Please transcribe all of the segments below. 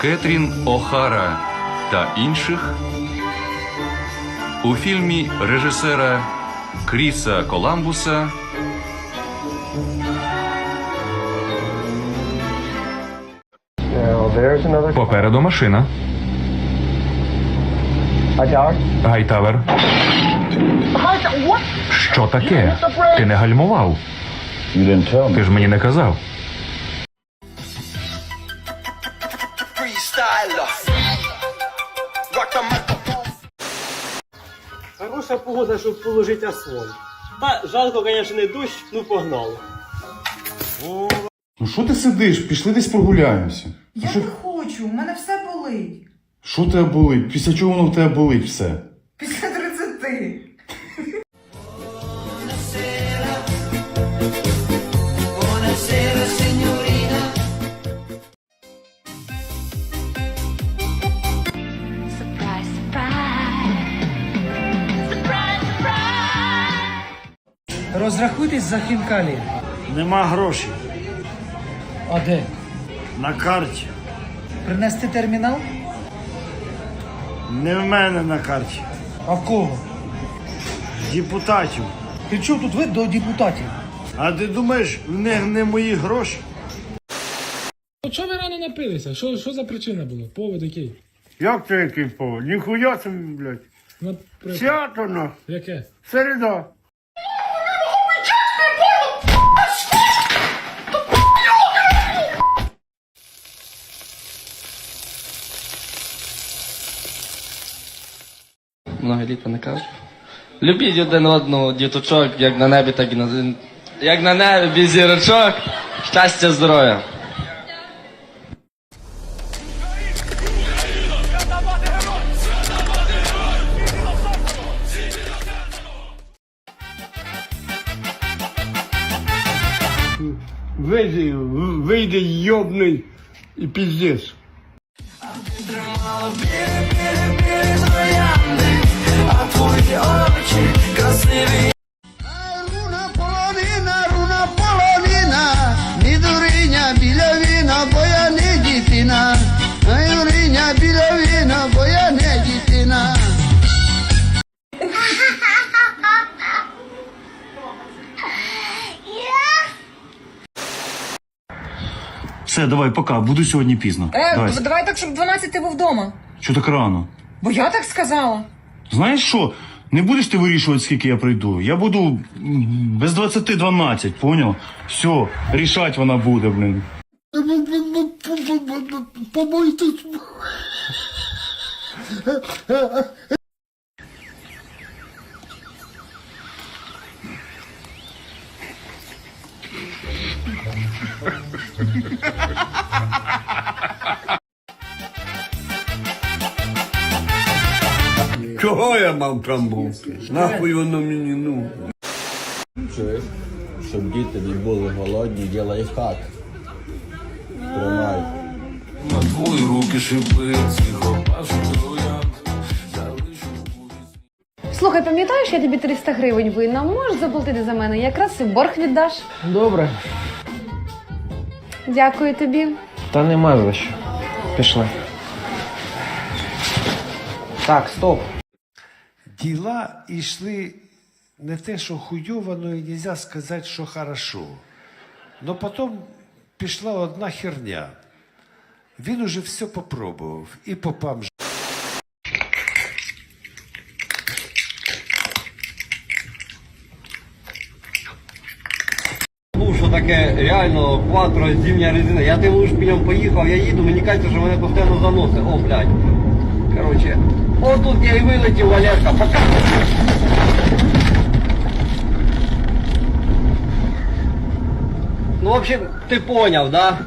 Кетрін О'Хара та інших у фільмі режисера Кріса Коламбуса Попереду машина. Гайтавер. Що таке? Ти не гальмував. Ти ж мені не казав. Хороша погода, щоб положити асфальт. Та жалко, звісно, не дощ, ну погнали. Ну що ти сидиш? Пішли десь прогуляємося. Я що, не хочу, у мене все болить. що в тебе болить? Після чого воно в тебе болить все? Після 30. Розрахуйтесь за хінкалі. Нема грошей. А де? На карті. Принести термінал? Не в мене на карті. А в кого? Депутатів. При чому тут ви до депутатів? А ти думаєш, в них не мої гроші? Чого ви рано напилися? Що, що за причина була? Повод який? Як це який повод? Ніхуя собі, блядь. Ну. Свято на. Яке? Середа. Много літа не кажу. Любіть один одного, діточок, як на небі, так і на. Як на небі, без зірочок. Щастя, здоров'я. Вийди, вийди йобний і піздець. Руна половина, руна половина, ні дуриня біля віна, бо я не дитина. Ай, дуриня біля віна, бо я не дитина. Все, давай, пока. Буду сьогодні пізно. Е, давай. давай так, щоб 12 ти був вдома. Що так рано? Бо я так сказала. Знаєш що? Не будеш ти вирішувати, скільки я прийду. Я буду без 20-12, поняв? Все, рішать вона буде, блин. Побойтесь. Я мав там бути? Нахуй воно мені ну. Чуєш? Щоб діти не були голодні, є лайфхак. Тримай. на твої руки шипи, тихо Слухай, пам'ятаєш, я тобі 300 гривень винна. Можеш заплатити за мене? Якраз і борг віддаш. Добре. Дякую тобі. Та нема за що. Пішли. Так, стоп. Діла йшли не те, що хуйово, но і нельзя сказати, що хорошо. Но потім пішла одна херня. Він уже все попробував. І попам Ну, таке реально кватро, зимня резина. Я тим лиш піням поїхав, я їду, мені кажеться, що мене постійно заносить. О, блядь. Короче, отут я і вилетів, Олежка, пока. Ну, в общем, ти поняв, да?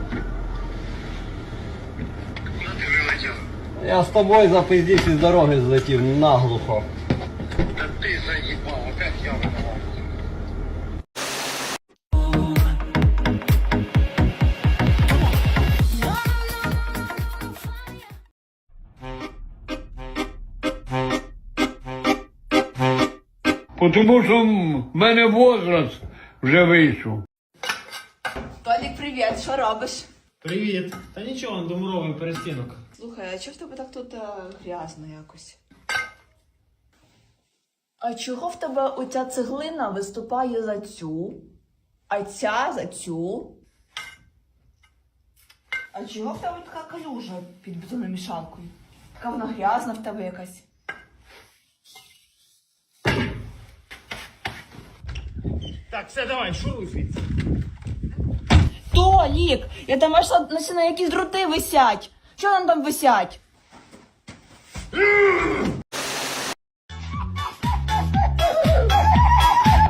Я з тобою запиздівся з дороги злетів наглухо. Тому що в мене возраст вже вийшов. Толік, привіт, що робиш? Привіт. Та нічого, домуровий перестінок. Слухай, а чого в тебе так тут грязно якось? А чого в тебе оця цеглина виступає за цю, а ця за цю? А чого в тебе така калюжа під бетономішалкою? Така вона грязна в тебе якась. Так, все, давай, шуруй звідси. Толік! Я там аж на на якісь дроти висять. Що там там висять?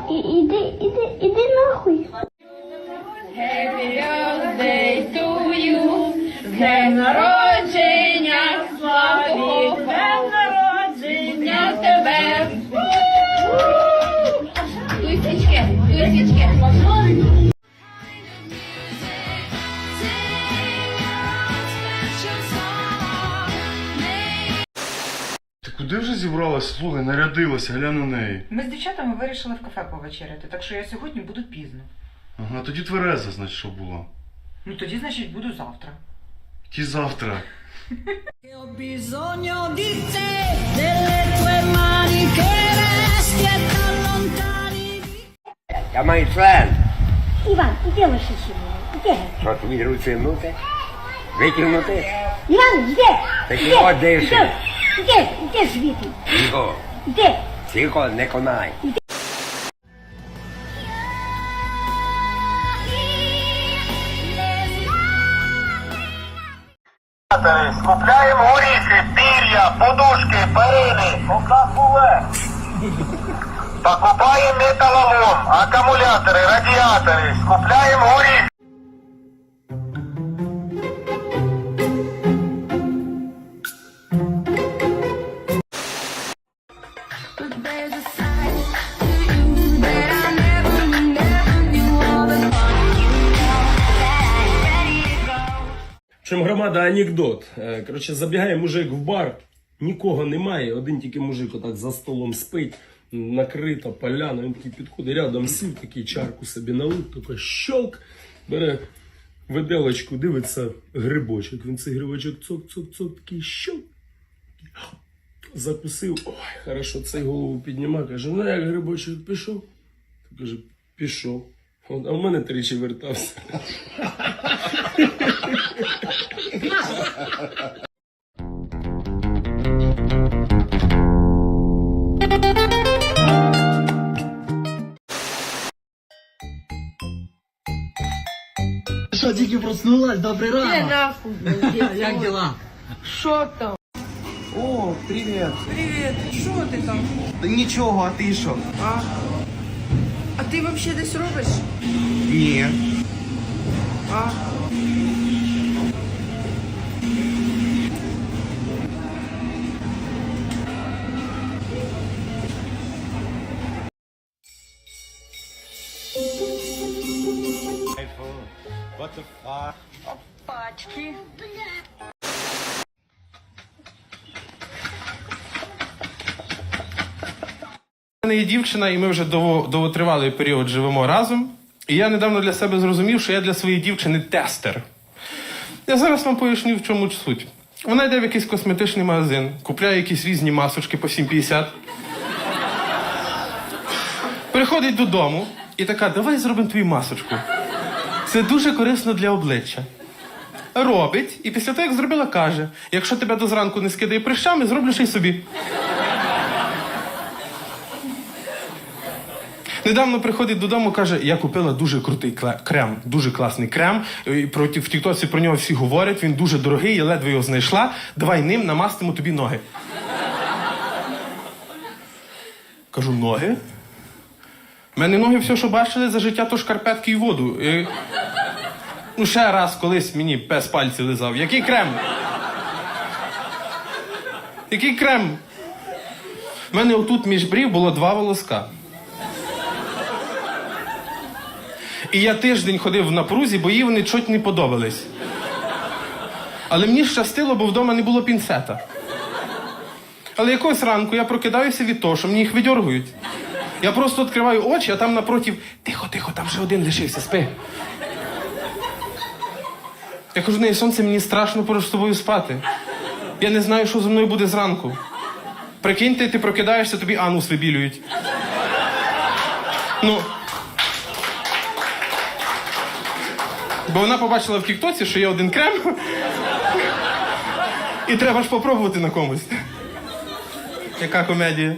Іди, іди, іди нахуй. Днем народження, зібралась? Слухай, нарядилася, глянь на неї. Ми з дівчатами вирішили в кафе повечеряти, так що я сьогодні буду пізно. Ага, тоді твереза, значить, що була. Ну тоді, значить, буду завтра. Ті завтра. Я маю член. Іван, іди лише сьогодні. Іди. Що тобі руці мнути? Витягнути? Іван, іди. Такі Іди, от диші. Іди, іди звідти. Тихо, Іди. тихо, не конай. Скупляємо горіхи, пір'я, подушки, перини, покапуле. Покупаємо металолом, акумулятори, радіатори, скупляємо горіхи. Общем, громада анекдот. Е, Коротше, забігає мужик в бар, нікого немає, один тільки мужик отак за столом спить, накрита поляна, він такий підходить, рядом сів, такий чарку собі налив, такий щолк, бере виделочку, дивиться грибочок. Він цей грибочок цок-цок-цок, такий щолк. Закусив, ой, хорошо, цей голову піднімає, каже, ну як грибочок пішов? Каже, пішов. А в мене тричі вертався. Що, тільки проснулась? Добрий ранок. нахуй. Як діла? Що там? О, привіт. Привіт, що ти там? Та нічого, а ти що? А, а ти взагалі десь робиш? Ні. А, У мене є дівчина, і ми вже довготривалий період живемо разом. І я недавно для себе зрозумів, що я для своєї дівчини тестер. Я зараз вам поясню, в чому суть. Вона йде в якийсь косметичний магазин, купляє якісь різні масочки по 7,50. Приходить додому і така, давай зробимо твою масочку. Це дуже корисно для обличчя. Робить, і після того, як зробила, каже: якщо тебе до зранку не скидає прищами, зроблю ще й собі. Недавно приходить додому, каже, я купила дуже крутий крем, дуже класний крем. І в Тіктоці про нього всі говорять, він дуже дорогий, я ледве його знайшла. Давай ним намастимо тобі ноги. Кажу, ноги? У мене ноги все, що бачили за життя, то шкарпетки і воду. І... Ну, ще раз колись мені пес пальці лизав. Який крем? Який крем? У мене отут між брів було два волоска. І я тиждень ходив в напрузі, бо їй вони чуть не подобались. Але мені щастило, бо вдома не було пінцета. Але якогось ранку я прокидаюся від того, що мені їх видьоргують. Я просто відкриваю очі, а там напротив, тихо, тихо, там вже один лишився, спи. Я кажу, неї сонце, мені страшно поруч з тобою спати. Я не знаю, що зі мною буде зранку. Прикиньте, ти прокидаєшся, тобі анус вибілюють. Ну. Бо вона побачила в Тіктоці, що є один крем. І треба ж попробувати на комусь. Яка комедія?